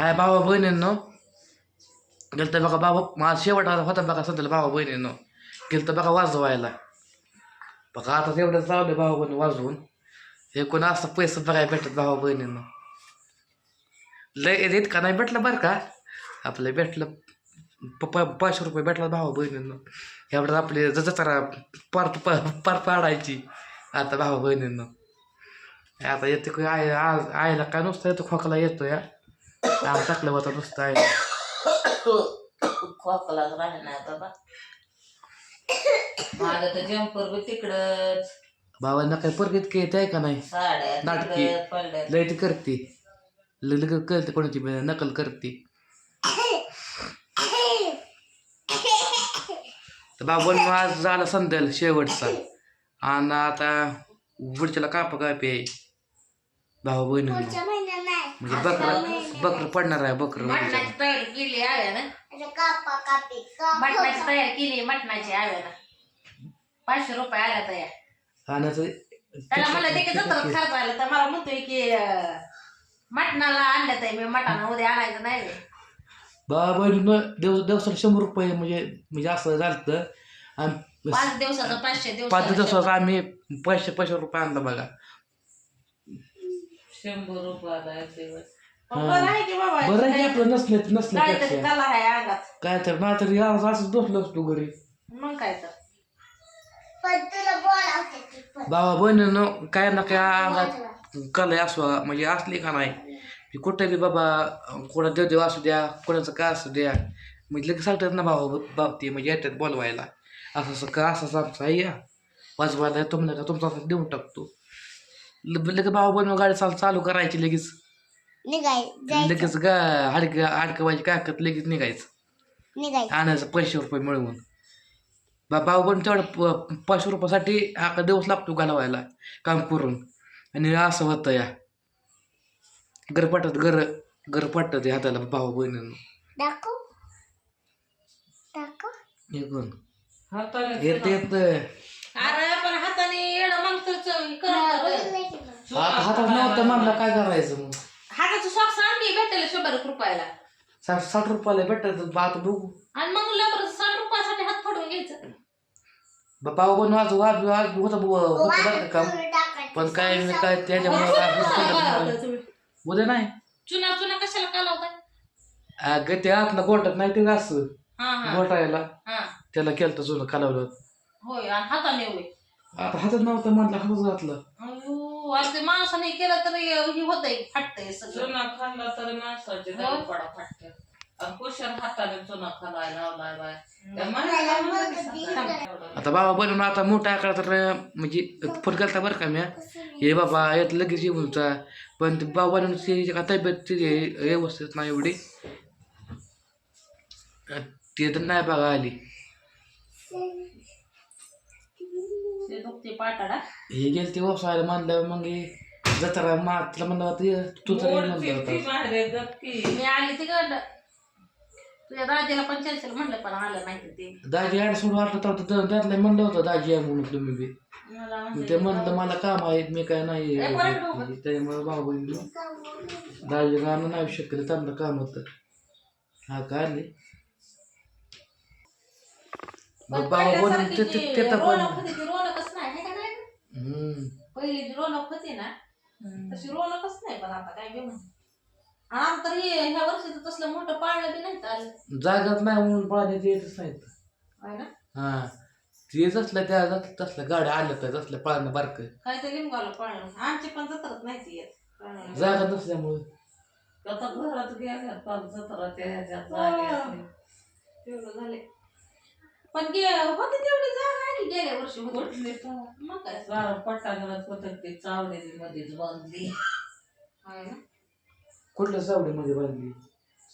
हाय भावा बहिणींनो. गेलं तर बघा बाबा माझा शेवट होता बघा सध्याला भावा बहिणींनो. गेलं तर बघा वाजवायला. बघा आता तेवढं चाललं भावा बहिणी वाजवून. हे कोण असं पैसे बघायला भेटत भावा बहिणींनो. लय इतका नाही भेटलं बरं का? आपलं भेटलं प प- पाचशे रुपये भेटला भावा बहिणींनो. एवढं आपले जत्रा पार प- पार पाडायची आता भावा बहिणींनो. आता येते काय आय आयला काय नुसतं येतो खोकला येतो या आम टाकलं होतं नुसतं आहे खोकलाच राहणार बाबा माझं तर जम्पर बी तिकडच. भावांना काय परगीत की येते का नाही? साड्या नाटकी. तिकडं पडल्यात. लय ती करते. लग कळते कोणाची बी नकल करते. तर बाबा आज झाला संध्याला शेवटचा. आणि आता पुढच्याला कापा कापी. आहे भाऊ बहिणी म्हणजे बकर बकर पडणार आहे बकर मटणाची तयारी केली आहे ना मटणाची तयारी केली मटणाची आहे ना पाचशे रुपये आल्या तयार आणि आता त्याला मला ते जत्र खर्च आला तर मला म्हणतोय की मटणाला आणलं तर मी मटण उद्या आणायचं नाही. बे. बाबा दिवस दिवसाला शंभर रुपये म्हणजे म्हणजे असं झालं आणि पाच दिवसाचं पाचशे पाच दिवस आम्ही पाचशे पाचशे रुपये आणला बघा. शंभर रुपयाला एक दिवस. हा. बरं आहे की बाबा बरं आहे की आपलं नसले काहीतरी नसल्यापेक्षा कला आहे अंगात. काय तर ना तरी आज असंच बसलो असतो घरी. मग काय तर. बाबा बहिणीनं काय ना काय अंगात कला असवा म्हणजे असली का नाही. की कुठे बी बाबा कोणा देवदेव असू द्या कोणाचं काय असू द्या. म्हणजे लगेच सांगतात ना भाऊ बाबती म्हणजे येतात बोलवायला. असं असं का असं असं आमचं आहे या. वाजवायला येतो म्हणलं का तुमचा असं देऊन टाकतो. लगेच भाऊ बनव गाडी चालू चालू करायची लगेच. निघाय लगेच गा हाडक हाडकवायची काकत लगेच निघायचं. निघाय आणायचं पैसे रुपये मिळवून. बा भाऊ पण तेवढं प- पाचशे रुपयासाठी आका दिवस लागतो घालवायला काम करून. आणि असं होतं या. घर पाठत घर घर पाठत हाताला भाऊ बहिणींना. दाखव. दाखव. कोण हाताने येत येत अरे पण हाताने येणं मग तर च- करत आता हातात नव्हतं म्हणलं काय करायचं मग. भेटेल शंभर एक रुपयाला. साठ साठ रुपयाला भेटत आता बघू. आणि मग लबर साठ रुपयासाठी हात फोडून घ्यायचं. बा- भाऊ पण वाजू वाजू होतं होतं काम. पण काय मी काय त्याच्यामुळे. उद्या नाही. चुना चुना कशाला अगं ते आतला गोटत नाही ते असं हा हा. गोटायला हा. त्याला केलं तर जुनं कालवलं. होय आणि हाताने होय आता हातात नव्हतं म्हटलं हातच घातलं. अयो, अरे ते माणसाने केलं तर हे होतंय फाटतंय सगळं. चुना खाल्ला तर माणसाचे हो. पडा फाटते आणि कुशल हाताने चुना खालाय लावलाय बाय त्या माणसाला म्हणलं की सांगा. आता बाबा बनवून आता मोठा आकार तर म्हणजे फुट घालता बरं का मी हे बाबा यात लगेच येऊन जा. पण ते बाबा बनवून तिची का तब्येत तिची व्यवस्थित नाही एवढी. ते तर नाही बघा आली. दुखते पाटाडा हे गेल ते व्यवसायाला म्हणलं मग हे जत्रा मा तिला म्हणलं होतं तू तर ये म्हणलं होतं. मी आली तिकडं तुझ्या दाजीला पण चर्चेल म्हणलं पण आलं नाही तर ते. दाजी ॲड सोडून वाटलं तर तर त्यातलं म्हणलं होतं दाजी आहे म्हणून तुम्ही बी. मला मग ते म्हणलं मला काम आहे मी काय नाही ए, परत बघू. त्याच्यामुळे भाऊ बहिणी दाजी गाणं नाही शकले त्यांना काम होतं. हा काय आले? बाबा ते ती ते तर पण रोनक होती ती रोनकच नाही है का नाही हम्म. पहिली जी रोनक होती ना तशी रोनकच नाही पण आता काय घेऊन आणि आता तर हे ह्या वर्षी तर तसलं मोठं पाळणं बी नाही चाललं जागाच नाही म्हणून पाण्यात येतच नाहीत. आहे ना? हा. तेच असलं त्या तसल्या गाड्या आल्या तर तसल्या पाळणं बारक. काय ते लिंबाला पाळणं. आमची पण जत्रच नाही ती येत पाळणं. जागा नसल्यामुळं. आता घरात गेल्या जत्रा त्या ह्याच्यात हा. झाली असली. तेवढं झाले पण गे होती तेवढी जागा की गेल्या वर्षी तर. मग काय? सारं पटांगणात होतं ते चावलेली मध्येच बांधली. आहे ना? कुठल्या सावडीमध्ये बांधली?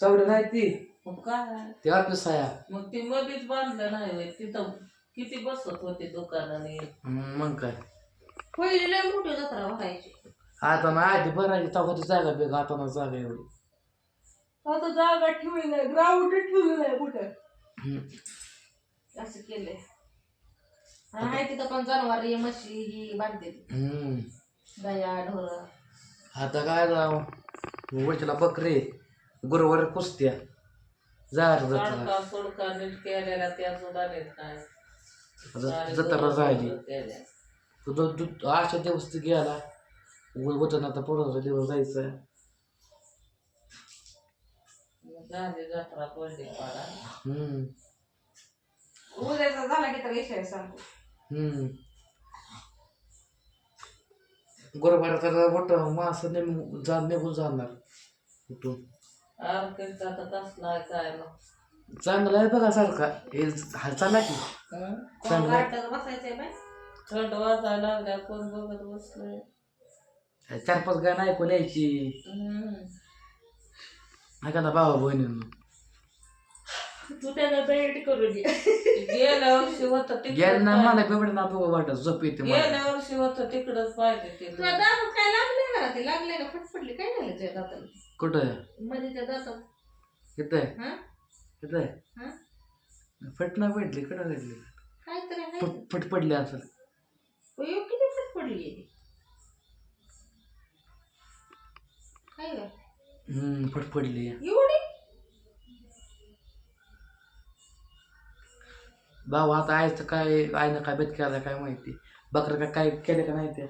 सावडी नाही ती. मग काय? ते ऑफिस आहे मग ती मध्येच बांधलं नाही होय. तिथं किती बसत होते दुकानाने? हम्म, मग काय? पहिली लय मोठी जत्रा भरायची आता ना आधी बरं आहे तेव्हा ती जागा बेग आता ना जागा एवढी. आता जागा ठेवली नाही ग्राउंड ठेवली नाही कुठं? हम्म. असं केलंय. आहे तिथं पण जनावर म्हशी ही बांधते. हम्म. गाया ढोर. आता काय राव? वरच्याला बकरे गुरुवार कुस्त्या. जार जत्रा साडका नीट केलेला त्या सुद्धा जत्रा झाली केल्या. तो दो- दो- आजच्या दिवस तर गेला. होतं आता पुढचा दिवस जायचा. झाली जत्रा पडली पाडा. हम्म. उद्याचा झाला की तर विषय सांगतो हम्म. गुरुवार तर मोठं मास नेम जा निघून जाणार कुठून? तर कसला आहे काय मग? चांगला आहे बघा सारखा. हे हा चाला की? हं? चांगला आहे. गाठात बसायचंय बाय थंड वाजायला लागल्या कोण बघत बसलंय? चार पाच गाणं ऐकून यायची. हं. ऐका ना भावा बहिणींनो. तू त्याला तयारी करून ये. गेल्या वर्षी होत यांना मला पेपड ना बघू वाटत झोप येते मला. गेल्या वर्षी होत तिकडच पाहिजे ते. दातात काय लागले का ते लागले का? फटफटली? काय झालं तुझ्या दाताला? कुठं? मध्ये त्या दातात. येत आहे हा? येत आहे हा? फट नाही भेटली कडं भेटली? काय तर आहे. फट फट पडली असेल. अयो, किती फटफडली काय ग? हम्म फट पडली. एवढी? भाऊ आता आयचं काय आईनं काय बेत केला काय माहिती? बकर का काय केलं का नाही ते.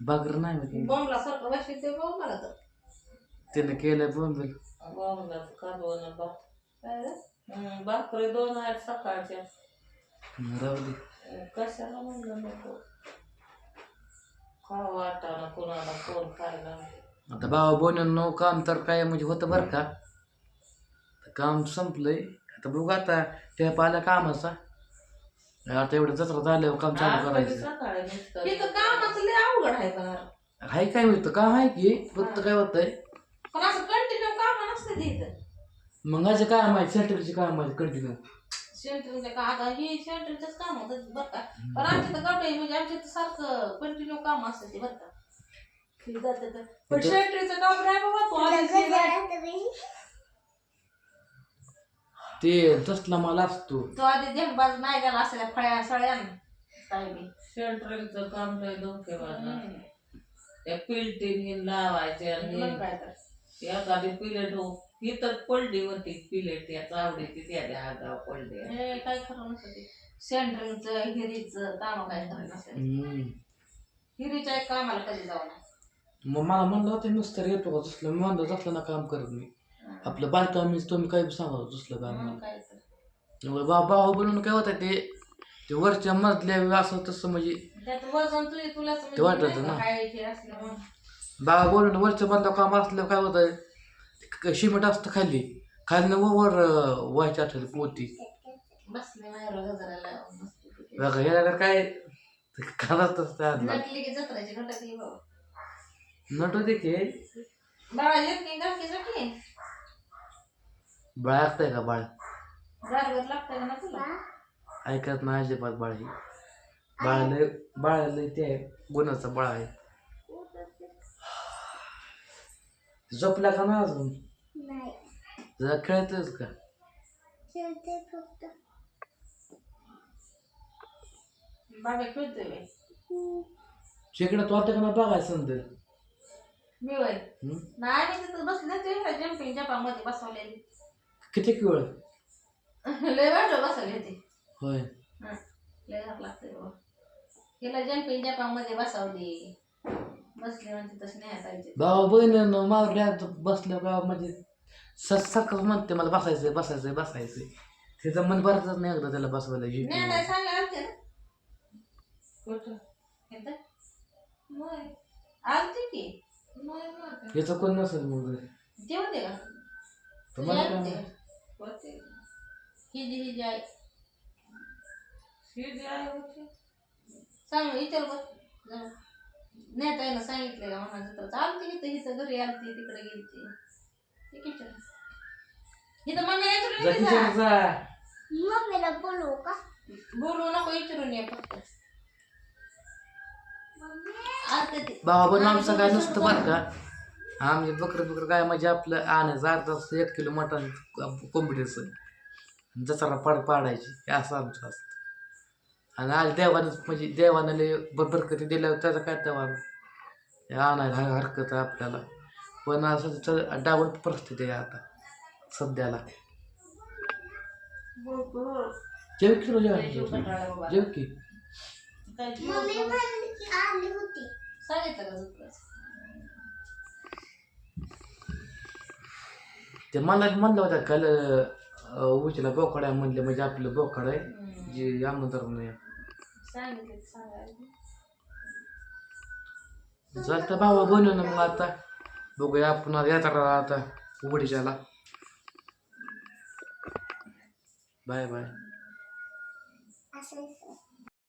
बकर नाही माहिती. बॉम्बला सारखं वाशी ते बॉम्ब मला तर. त्यानं केलं बोंबल. बोंबलाचं कालवण बा काय रे? हं, भाकरी दोन आहेत सकाळच्या. राहू दे. कशाला म्हणलं नको? खावा वाटाणा कुणाला कोण खायला आता भाऊ बोलून काम तर काय म्हणजे होतं बरं का? काम संपलंय. आता बघू आता ते पाहिलं कामाचा. आता एवढं जत्रा झाल्यावर काम चालू करायचं. तर कामाचं लय अवघड आहे पण हाय काय होतं काम आहे की फक्त काय होतंय? पण असं कंटिन्यू काम नसते ते इथं. मग असं काम आहे सेंटरचे काम आहे कंटिन्यू सेंटरचे का आता ही काम होतं बरं का? पण आमच्या तर म्हणजे आमच्या तर सारखं कंटिन्यू काम असतं ते बरं का? की जातं तर. पण सेंटरचं काम नाही बाबा तू. ते तसला माल असतो. तो आधी देखभाल नाही गेला असल्या फळ्या सळ्यान. काय बी सेंट्रलचं काम लय धोकेबाज हम्म. त्या पिलटीने लावायचे आणि काय तर एखादी पिलेट हो ही तर पडली होती पिलेट त्या चावडीची त्या द्या आगाव पडली. हे काय खरं नसतं ते? सेंटरिंगचं हिरीचं काम काय खरं नसतं हम्म. हिरीच्या एक कामाला कधी जाऊ नये? मग मला म्हणलं होतं मिस्तर येतो का तसलं मी म्हणलं तसलं ना काम करत मी. आपलं बांधकाम मी तुम्ही काही सांगा मग मला काय तर. मग बा भाऊ बनून काय होतं ते? ते वरच्या मजल्या असं तसं म्हणजे त्यात वजन तुझे तुलाच ते वाटतं ना. काय हे बाबा बोलून वरच्या मधलं काम असलं काय होतं शिमेंट असतं खाली. खाली वर अं, व्हायची आठवली पोती बसले माहेर गजराला. मस्त बघा याला काय? करत असतं नटली की जत्राची नटकली बाबा. नटू दे की. बाळा येत की गाठी जटली बाळ का बाळ? लागतंय का ना तुला? ऐकत नाही अजिबात बाळ ही. बाळ लय बाळ लय ते आहे गुणाचं बाळ आहे. झोपला का ना अजून? नाही. जरा का? खेळते फक्त. बाबा खेळतोय बाई. तिकडे तू आता का ना बघायचं संद मी वय नाही मी तिथं बसले ते जम्पिंग जपामध्ये बसवलेली. किती वेळ लय वाटलं बसवले ते. होय. हं, लय घात लागतंय बाबा हिला जम्पिंग जपामध्ये बसवली बसले म्हणजे तसं नाही पाहिजे भावा बहिणीनं मारल्या बसल्या का म्हणजे सारखं म्हणते मला बसायचंय बसायचंय बसायचंय. तिचं मन भरतच नाही एकदा त्याला बसवायला नाही जिथे नाही सांगा आलते ना. कुठं? येतं? नाही आलते की. नाही कोण नसेल मग? ते होते का? तर तुझे मला आलते काय का? होते ही जी ही जी आहे होती सांग विचार बघ. नाही ताईनं सांगितलं का म्हणा तर चालते की हिचं घरी आलती तिकडे गेलती. ठीक आहे चल इथं मम्मी जा विचारून ये जा. जा. मम्मीला बोलू का? बोलू नको विचारून ये फक्त. आलते ते. भावा पण आमचं काय नसतं बरं का? आम्ही बकरं बकरं काय म्हणजे आपलं आणायचं अर्धा तास एक किलो मटण कोंबडीचं. जसाला पाड पाडायची हे असं आमचं असतं. आणि आज देवानं म्हणजे देवानं लय बर बरकती दिल्यावर त्याचा काय तेव्हा हे आणायला हर- हरकत आहे आपल्याला. पण असं डावड परिस्थिती आहे आता सध्याला. जेव की तुला लय जीव जेवायचं? कंटाळला बाबा. जेव की काय जीव मम्मी असं- म्हणली की आली होती. सांगितलं का झोपलंच ते मला म्हणलं होतं काल उचला बोकड आहे म्हणले म्हणजे आपलं बोकड आहे. जे आमंत्रण आहे. सांगितलं सांगायला चालतं भावा बनव ना मग आता. बघूया आता यात्रा आता उघडीच्याला. Bye bye. असं